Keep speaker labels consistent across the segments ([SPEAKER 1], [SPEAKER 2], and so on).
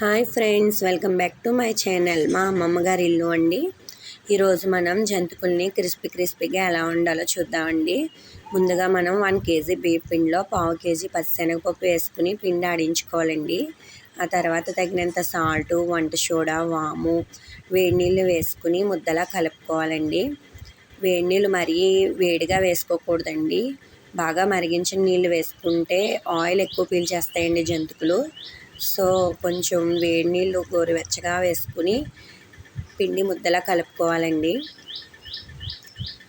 [SPEAKER 1] Hi friends welcome back to my channel. మా అమ్మమ్మ గారి ఇల్లు అండి. ఈరోజు మనం జంతుకుల్ని క్రిస్పీ క్రిస్పీగా ఎలా ఉండాలో చూద్దామండి. ముందుగా మనం వన్ కేజీ బియ్య పిండిలో పావు కేజీ పచ్చిశనగపప్పు వేసుకుని పిండి ఆడించుకోవాలండి. ఆ తర్వాత తగినంత సాల్ట్ వంట సోడా వాము వేడి నీళ్ళు వేసుకుని ముద్దలా కలుపుకోవాలండి. వేడి నీళ్ళు మరీ వేడిగా వేసుకోకూడదండి. బాగా మరిగించిన నీళ్ళు వేసుకుంటే ఆయిల్ ఎక్కువ పీల్చేస్తాయండి జంతుకులు. సో కొంచెం వేడి నీళ్ళు గోరువెచ్చగా వేసుకుని పిండి ముద్దలా కలుపుకోవాలండి.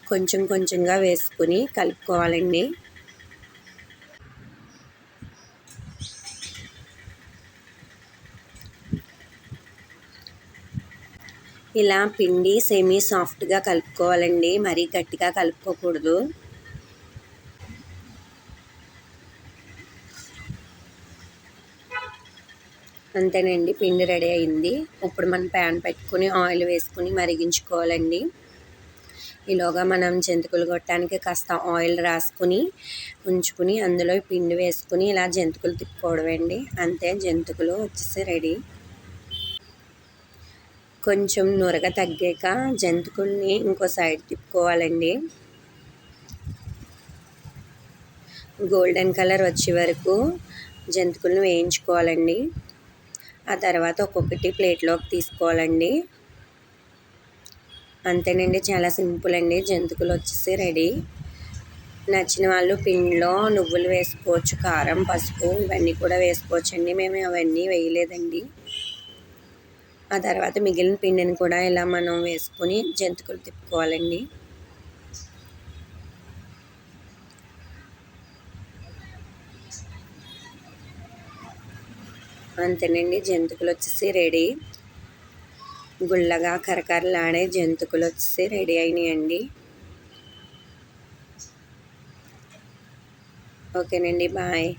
[SPEAKER 1] కొంచెం కొంచెంగా వేసుకుని కలుపుకోవాలండి. ఇలా పిండి సెమీ సాఫ్ట్గా కలుపుకోవాలండి. మరీ గట్టిగా కలుపుకోకూడదు. అంతేనండి పిండి రెడీ అయింది. ఇప్పుడు మనం ప్యాన్ పెట్టుకుని ఆయిల్ వేసుకుని మరిగించుకోవాలండి. ఈలోగా మనం జంతికలు కొట్టడానికి కాస్త ఆయిల్ రాసుకుని ఉంచుకుని అందులో పిండి వేసుకుని ఇలా జంతికలు తిప్పుకోవడమండి. అంతే జంతికలు వచ్చేసి రెడీ. కొంచెం నురగ తగ్గాక జంతికల్ని ఇంకో సైడ్ తిప్పుకోవాలండి. గోల్డెన్ కలర్ వచ్చే వరకు జంతికలను వేయించుకోవాలండి. ఆ తర్వాత ఒక్కొక్కటి ప్లేట్లోకి తీసుకోవాలండి. అంతేనండి చాలా సింపుల్ అండి. జంతుకులు వచ్చేసి రెడీ. నచ్చిన వాళ్ళు పిండిలో నువ్వులు వేసుకోవచ్చు కారం పసుపు ఇవన్నీ కూడా వేసుకోవచ్చు అండి మేము అవన్నీ వేయలేదండి. ఆ తర్వాత మిగిలిన పిండిని కూడా ఇలా మనం వేసుకొని జంతుకులు తిప్పుకోవాలండి. అంతేనండి. జంతుకులు వచ్చేసి రెడీ. గుళ్ళగా కరకరలాడే జంతుకులు వచ్చేసి రెడీ అయినాయండి. ఓకేనండి. బాయ్.